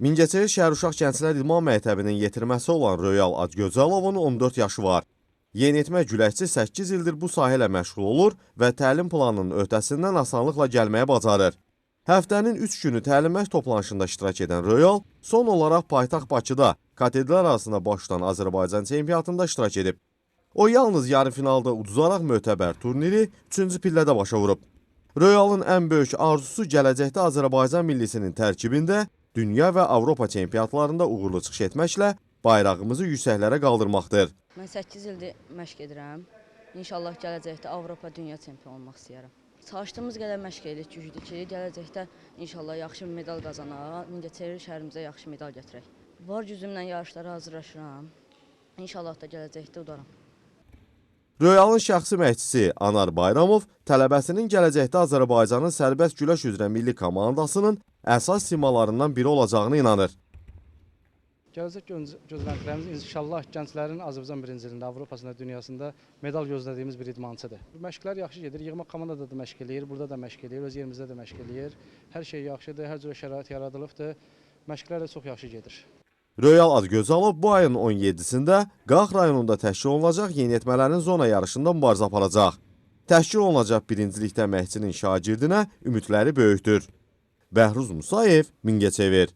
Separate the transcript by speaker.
Speaker 1: Mingəçevir Şəhər Uşaq Gənclər İdman Məktəbinin yetirməsi olan Royal Adgözəlovun 14 yaşı var. Yeniyetmə güləşçi 8 ildir bu sahə ilə məşğul olur və təlim planının öhdəsindən asanlıqla gəlməyə bacarır. Həftənin 3 günü təlim-məşq toplanışında iştirak edən Royal son olaraq paytaxt Bakıda katedrlər arasında baş tutan Azərbaycan çempionatında iştirak edib. O yalnız yarı finalda uduzaraq mötəbər turniri 3-cü pillədə başa vurub. Royalın ən böyük arzusu gələcəkdə Azərbaycan millisinin tərkibində dünya və Avropa çempionatlarında uğurlu çıxış etməklə bayrağımızı yüksəklərə qaldırmaqdır.
Speaker 2: Mən 8 ildir məşq edirəm. İnşallah gələcəkdə Avropa dünya çempionu olmaq istəyirəm. Çalışdığımız qədər məşq edirik güclü ki, gələcəkdə inşallah yaxşı bir medal qazanaq, Mingəçevir şəhərimizə yaxşı medal gətirək. Var gücümlə yarışlara hazırlaşıram. İnşallah da gələcəkdə udaram.
Speaker 1: Royalın şəxsi məşqçisi Anar Bayramov tələbəsinin gələcəkdə Azərbaycanın sərbəst güləş üzrə milli komandasının əsas simalarından biri olacağını inanır.
Speaker 3: Gələcək göz- gözləntilərimiz inşallah gənclərin Azərbaycan birinciliyində, Avropasında, dünyasında medal gözlədiyimiz bir idmançıdır. Məşqlər yaxşı gedir. Yığma komandada da məşq eləyir, burada da məşq eləyir, öz yerimizdə də məşq eləyir. Hər şey yaxşıdır, hər cür şərait yaradılıbdır. Məşqlər də çox yaxşı gedir.
Speaker 1: Royal Adgözalov bu ayın 17-sində Qax rayonunda təşkil olunacaq yeniyetmələrin zona yarışında mübarizə aparacaq. Təşkil olunacaq birincilikdə məşqçinin şagirdinə ümidləri böyükdür. Bəhruz Musayev, Mingəçevir.